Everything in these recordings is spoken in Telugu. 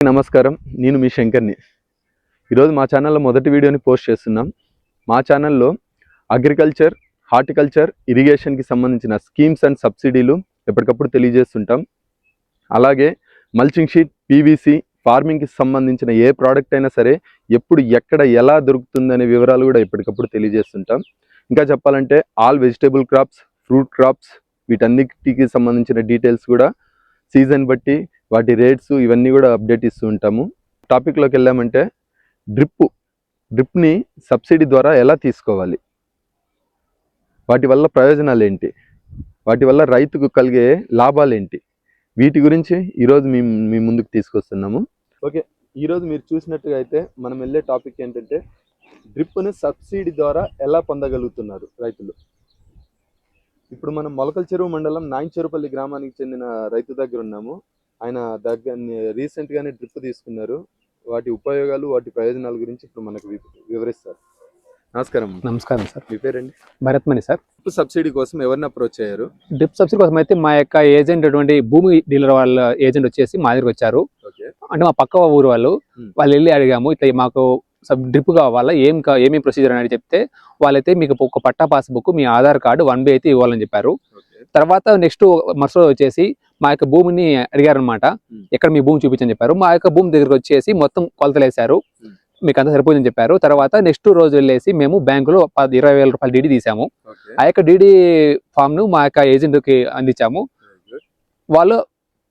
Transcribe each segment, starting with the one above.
నమస్కారం. నేను మీ శంకర్ని. ఈరోజు మా ఛానల్లో మొదటి వీడియోని పోస్ట్ చేస్తున్నాం. మా ఛానల్లో అగ్రికల్చర్ హార్టికల్చర్ ఇరిగేషన్కి సంబంధించిన స్కీమ్స్ అండ్ సబ్సిడీలు ఎప్పటికప్పుడు తెలియజేస్తుంటాం. అలాగే మల్చింగ్ షీట్ పీవీసీ ఫార్మింగ్కి సంబంధించిన ఏ ప్రోడక్ట్ అయినా సరే ఎప్పుడు ఎక్కడ ఎలా దొరుకుతుందనే వివరాలు కూడా ఎప్పటికప్పుడు తెలియజేస్తుంటాం. ఇంకా చెప్పాలంటే all vegetable crops fruit crops వీటన్నిటికి సంబంధించిన డీటెయిల్స్ కూడా సీజన్ బట్టి వాటి రేట్స్ ఇవన్నీ కూడా అప్డేట్ ఇస్తూ ఉంటాము. టాపిక్లోకి వెళ్ళామంటే డ్రిప్ డ్రిప్ని సబ్సిడీ ద్వారా ఎలా తీసుకోవాలి? వాటి వల్ల ప్రయోజనాలు ఏంటి? వాటి వల్ల రైతుకు కలిగే లాభాలు ఏంటి? వీటి గురించి ఈరోజు మీ మీ ముందుకు తీసుకొస్తున్నాము. ఓకే ఈరోజు మీరు చూసినట్టుగా అయితే మనం వెళ్ళే టాపిక్ ఏంటంటే డ్రిప్ను సబ్సిడీ ద్వారా ఎలా పొందగలుగుతున్నారు రైతులు? ఇప్పుడు మనం మొలకల చెరువు మండలం నాయనచేరుపల్లి గ్రామానికి చెందిన రైతు దగ్గర ఉన్నాము. ఆయన దగ్గర రీసెంట్ గానే డ్రిప్ తీసుకున్నారు. వాటి ఉపయోగాలు వాటి ప్రయోజనాల గురించి ఇప్పుడు మనకు వివరిస్తారు. నమస్కారం నమస్కారం సార్. మీ పేరండి? భరత్మణి సార్. డ్రిప్ సబ్సిడీ కోసం ఎవరిని అప్రోచ్ అయ్యారు? డ్రిప్ సబ్సిడీ కోసం అయితే మా యొక్క ఏజెంట్ అటువంటి భూమి డీలర్ వాళ్ళ ఏజెంట్ వచ్చేసి మా దగ్గరికి వచ్చారు. అంటే మా పక్క ఊరు వాళ్ళు. వాళ్ళు వెళ్ళి అడిగాము ఇట్లా మాకు సబ్ డ్రిప్ కావాలా? ఏం కా- ఏమేమి ప్రొసీజర్ అని చెప్తే వాళ్ళైతే మీకు ఒక పట్టా పాస్బుక్ మీ ఆధార్ కార్డు వన్ బి అయితే ఇవ్వాలని చెప్పారు. తర్వాత నెక్స్ట్ మరుసటి వచ్చేసి మా యొక్క భూమిని అడిగారనమాట. ఎక్కడ మీ భూమి చూపించని చెప్పారు. మా యొక్క భూమి దగ్గరికి వచ్చేసి మొత్తం కొలతలు వేశారు. మీకు అంతా సరిపోతుందని చెప్పారు. తర్వాత నెక్స్ట్ రోజు వెళ్ళేసి మేము బ్యాంకులో పది ఇరవై వేల రూపాయలు డీడీ తీసాము. ఆ యొక్క డీడీ ఫామ్ను మా యొక్క ఏజెంట్కి అందించాము వాళ్ళు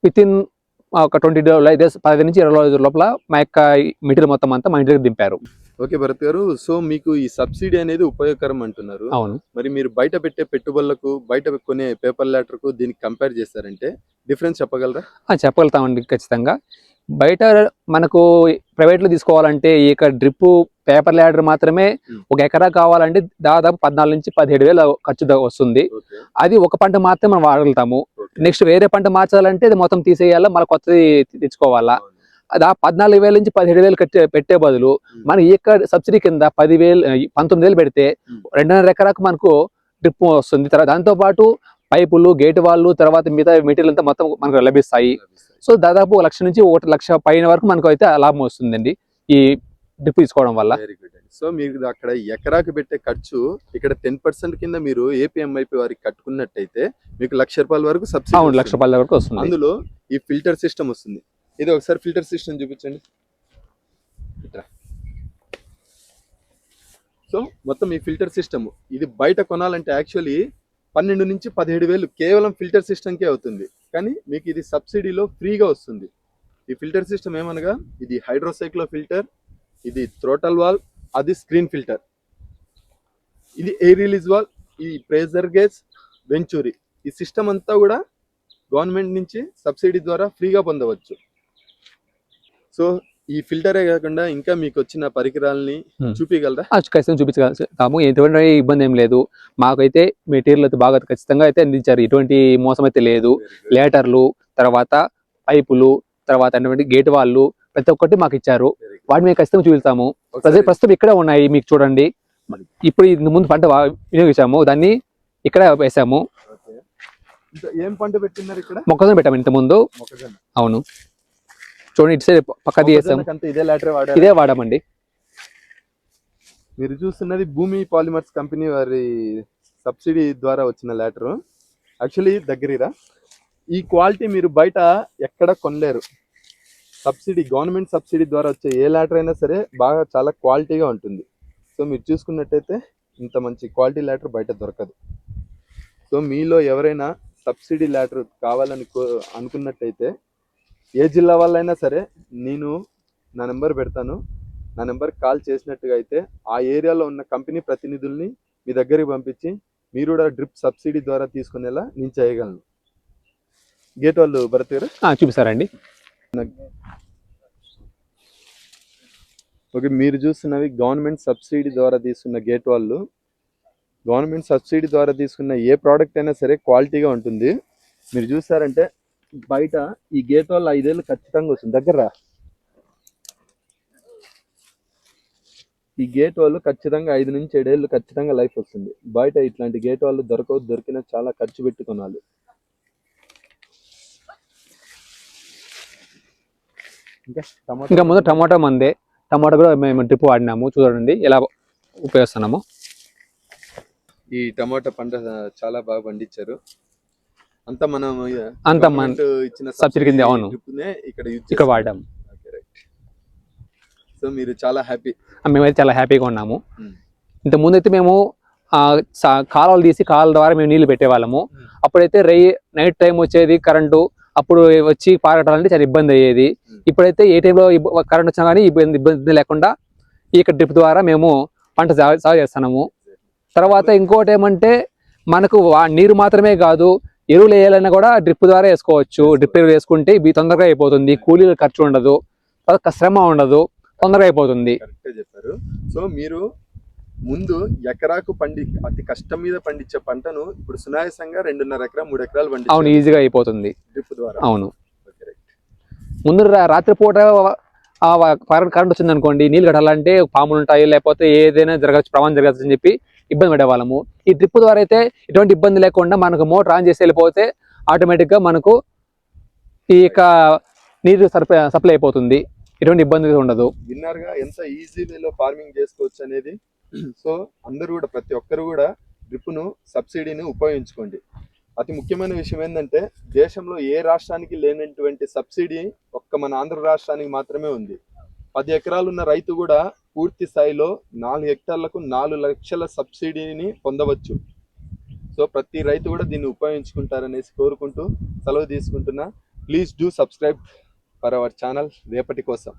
విత్ ఇన్ ఒక ట్వంటీ డేస్ పదిహేను నుంచి ఇరవై రోజుల లోపల మా యొక్క మెటీరియల్ మొత్తం అంతా మా ఇంటి దగ్గర దింపారు. ఓకే భరత్ గారు సో మీకు ఈ సబ్సిడీ అనేది ఉపయోగకరం అంటున్నారు. అవును. మరి మీరు బయట పెట్టే పెట్టుబడులకు బయట కొనే పేపర్ లెటర్కు దీనికి కంపేర్ చేస్తారంటే డిఫరెన్స్ చెప్పగలరా? ఆ, చెప్పగలుగుతామండి ఖచ్చితంగా. బయట మనకు ప్రైవేట్లో తీసుకోవాలంటే ఈ యొక్క డ్రిప్ పేపర్ ల్యాడర్ మాత్రమే. ఒక ఎకరా కావాలంటే దాదాపు పద్నాలుగు నుంచి పదిహేడు వేలు ఖర్చు వస్తుంది. అది ఒక పంట మాత్రమే మనం వాడగలుగుతాము. నెక్స్ట్ వేరే పంట మార్చాలంటే అది మొత్తం తీసేయాలా? మళ్ళీ కొత్తది తెచ్చుకోవాలా? అది ఆ పద్నాలుగు వేల నుంచి పదిహేడు వేలు కట్టే పెట్టే బదులు మన ఈ యొక్క సబ్సిడీ కింద పదివేలు పంతొమ్మిది వేలు పెడితే. రెండున్నర ఎకరాకు మనకు డ్రిప్ వస్తుంది. తర్వాత దాంతో పాటు పైపులు గేట్ వాళ్ళు తర్వాత మిగతా మెటీరియల్ అంతా మొత్తం మనకు లభిస్తాయి. సో దాదాపు లక్ష నుంచి ఒకటి లక్ష పైన వరకు మనకు అయితే లాభం వస్తుందండి. ఈ డ్రిప్ తీసుకోవడం వల్ల. వెరీ గుడ్ అండి. సో మీరు అక్కడ ఎకరాకు పెట్టే ఖర్చు ఇక్కడ టెన్ పర్సెంట్ కింద మీరు ఏపీఎంఐపి వారికి కట్టుకున్నట్టయితే మీకు లక్ష రూపాయల వరకు అవును సబ్సిడీ లక్ష రూపాయల వరకు వస్తుంది. అందులో ఈ ఫిల్టర్ సిస్టమ్ వస్తుంది. ఇది ఒకసారి ఫిల్టర్ సిస్టమ్ చూపించండి. ఇట్రా. సో మొత్తం ఈ ఫిల్టర్ సిస్టమ్ ఇది బయట కొనాలంటే యాక్చువల్లీ పన్నెండు నుంచి పదిహేడు వేలు కేవలం ఫిల్టర్ సిస్టమ్కే అవుతుంది. కానీ మీకు ఇది సబ్సిడీలో ఫ్రీగా వస్తుంది. ఈ ఫిల్టర్ సిస్టమ్ ఏమనగా? ఇది హైడ్రోసైక్లో ఫిల్టర్ ఇది థ్రోటల్ వాల్ అది స్క్రీన్ ఫిల్టర్ ఇది ఎయిర్ రిలీజ్ వాల్ ఈ ప్రెజర్ గేజ్ వెంచూరి ఈ సిస్టమ్ అంతా కూడా గవర్నమెంట్ నుంచి సబ్సిడీ ద్వారా ఫ్రీగా పొందవచ్చు. సో ఈ ఫిల్టరే కాకుండా ఇంకా మీకు వచ్చిన పరికరాలని Hmm. చూపించగలరా ఖచ్చితంగా చూపించగలుగుతాము ఎటువంటి ఇబ్బంది ఏం లేదు. మాకైతే మెటీరియల్ అయితే బాగా ఖచ్చితంగా అయితే అందించారు. ఎటువంటి మోసం అయితే లేదు లేటర్లు తర్వాత పైపులు తర్వాత అటువంటి గేట్ వాళ్ళు ప్రతి ఒక్కటి మాకు ఇచ్చారు. వాటిని మేము ఖచ్చితంగా చూపిస్తాము. ప్రస్తుతం ఇక్కడే ఉన్నాయి మీకు చూడండి. ఇప్పుడు ఇంత ముందు పంట వినియోగించాము. దాన్ని ఇక్కడ వేసాము. ఏం పంట పెట్టినారు ఇక్కడ? మొక్కజొన్న పెట్టాము ఇంత ముందు. అవును. చూడండి ఇటు సైడ్ పక్కది వేసాము. ఇదే వాడామండి. మీరు చూస్తున్నది భూమి పాలిమర్స్ కంపెనీ వారి సబ్సిడీ ద్వారా వచ్చిన లెటర్ యాక్చువల్లీ దగ్గరరా. ఈ క్వాలిటీ మీరు బయట ఎక్కడ కొనలేరు. సబ్సిడీ గవర్నమెంట్ సబ్సిడీ ద్వారా వచ్చే ఏ ల్యాటర్ అయినా సరే బాగా చాలా క్వాలిటీగా ఉంటుంది. సో మీరు చూసుకున్నట్టయితే ఇంత మంచి క్వాలిటీ ల్యాటర్ బయట దొరకదు. సో మీలో ఎవరైనా సబ్సిడీ ల్యాటర్ కావాలని కో- అనుకున్నట్టయితే ఏ జిల్లా వాళ్ళైనా సరే నేను నా నెంబర్ పెడతాను. నా నెంబర్ కాల్ చేసినట్టుగా అయితే ఆ ఏరియాలో ఉన్న కంపెనీ ప్రతినిధుల్ని మీ దగ్గరికి పంపించి మీరు కూడా డ్రిప్ సబ్సిడీ ద్వారా తీసుకునేలా నేను చేయగలను. గేట్ వాళ్ళు భరత్ గారు. చూపిస్తారండి. నాకు ఓకే మీరు చూస్తున్నవి గవర్నమెంట్ సబ్సిడీ ద్వారా తీసుకున్న గేట్ వాళ్ళు. గవర్నమెంట్ సబ్సిడీ ద్వారా తీసుకున్న ఏ ప్రోడక్ట్ అయినా సరే క్వాలిటీగా ఉంటుంది. మీరు చూసారంటే బయట ఈ గేట్ వాళ్ళు ఐదేళ్ళు ఖచ్చితంగా వస్తుంది. దగ్గర ఈ గేట్ వాళ్ళు ఖచ్చితంగా ఐదు నుంచి ఏడేళ్ళు ఖచ్చితంగా లైఫ్ వస్తుంది. బయట ఇట్లాంటి గేట్ వాళ్ళు దొరకవు దొరికిన చాలా ఖర్చు పెట్టుకున్నారు ఇంకా ముందు టమాటా మందే. టమాటా కూడా మేము డ్రిప్ వాడినాము చూడండి ఎలా ఉపయోగిస్తున్నాము. ఈ టమాటా పంట చాలా బాగా పండించారు. అంతా మనం అంతా మన ఇచ్చిన సబ్సిడీ కింద, అవును. ఇక్కడ ఇక్కడ వాడాము. సో మీరు చాలా హ్యాపీ మేమైతే చాలా హ్యాపీగా ఉన్నాము. Hmm. ఇంత ముందు అయితే మేము కాలువలు తీసి కాలువ ద్వారా మేము నీళ్ళు పెట్టేవాళ్ళము. Hmm. అప్పుడైతే రై నైట్ టైం వచ్చేది కరెంటు అప్పుడు వచ్చి పారగట్టాలంటే చాలా ఇబ్బంది అయ్యేది. ఇప్పుడైతే ఏ టైంలో కరెంట్ వచ్చినా కానీ ఇబ్బంది ఇబ్బంది లేకుండా ఈ యొక్క డ్రిప్ ద్వారా మేము పంట సాగు చేస్తున్నాము. తర్వాత ఇంకోటి ఏమంటే మనకు వా- నీరు మాత్రమే కాదు ఎరువులు వేయాలన్నా కూడా డ్రిప్ ద్వారా వేసుకోవచ్చు. డ్రిప్ ఎరువు వేసుకుంటే ఇవి తొందరగా అయిపోతుంది. కూలీల ఖర్చు ఉండదు. తర్వాత శ్రమ ఉండదు. తొందరగా అయిపోతుంది. చెప్పారు. సో మీరు ముందు ఎకరాకు పండి అతి కష్టం మీద పండించే పంటను ఇప్పుడు సునాయాసంగా రెండున్నర ఎకరా మూడు ఎకరాలు అవును పండి ఈజీగా అయిపోతుంది. డ్రిప్ ద్వారా. అవును. ముందు రాత్రిపూట కరెంట్ వచ్చింది అనుకోండి నీళ్ళు కట్టాలంటే పాములు ఉంటాయి లేకపోతే ఏదైనా జరగచ్చు ప్రమాదం జరగచ్చు అని చెప్పి ఇబ్బంది పడేవాళ్ళము. ఈ డ్రిప్ ద్వారా అయితే ఎటువంటి ఇబ్బంది లేకుండా మనకు మోటార్ ఆన్ చేసి వెళ్ళిపోతే ఆటోమేటిక్గా మనకు ఈ యొక్క నీరు సరిప సప్లై అయిపోతుంది. ఎటువంటి ఇబ్బంది ఉండదు. విన్నారుగా ఎంత ఈజీ వేలో ఫార్మింగ్ చేసుకోవచ్చు అనేది? సో అందరూ కూడా ప్రతి ఒక్కరు కూడా డ్రిప్ను సబ్సిడీని ఉపయోగించుకోండి. అతి ముఖ్యమైన విషయం ఏంటంటే దేశంలో ఏ రాష్ట్రానికి లేనటువంటి సబ్సిడీ ఒక్క మన ఆంధ్ర రాష్ట్రానికి మాత్రమే ఉంది. పది ఎకరాలు ఉన్న రైతు కూడా పూర్తి స్థాయిలో నాలుగు హెక్టార్లకు నాలుగు లక్షల సబ్సిడీని పొందవచ్చు. సో ప్రతి రైతు కూడా దీన్ని ఉపయోగించుకుంటారనేసి కోరుకుంటూ సెలవు తీసుకుంటున్నా. Please do subscribe for our channel రేపటి కోసం.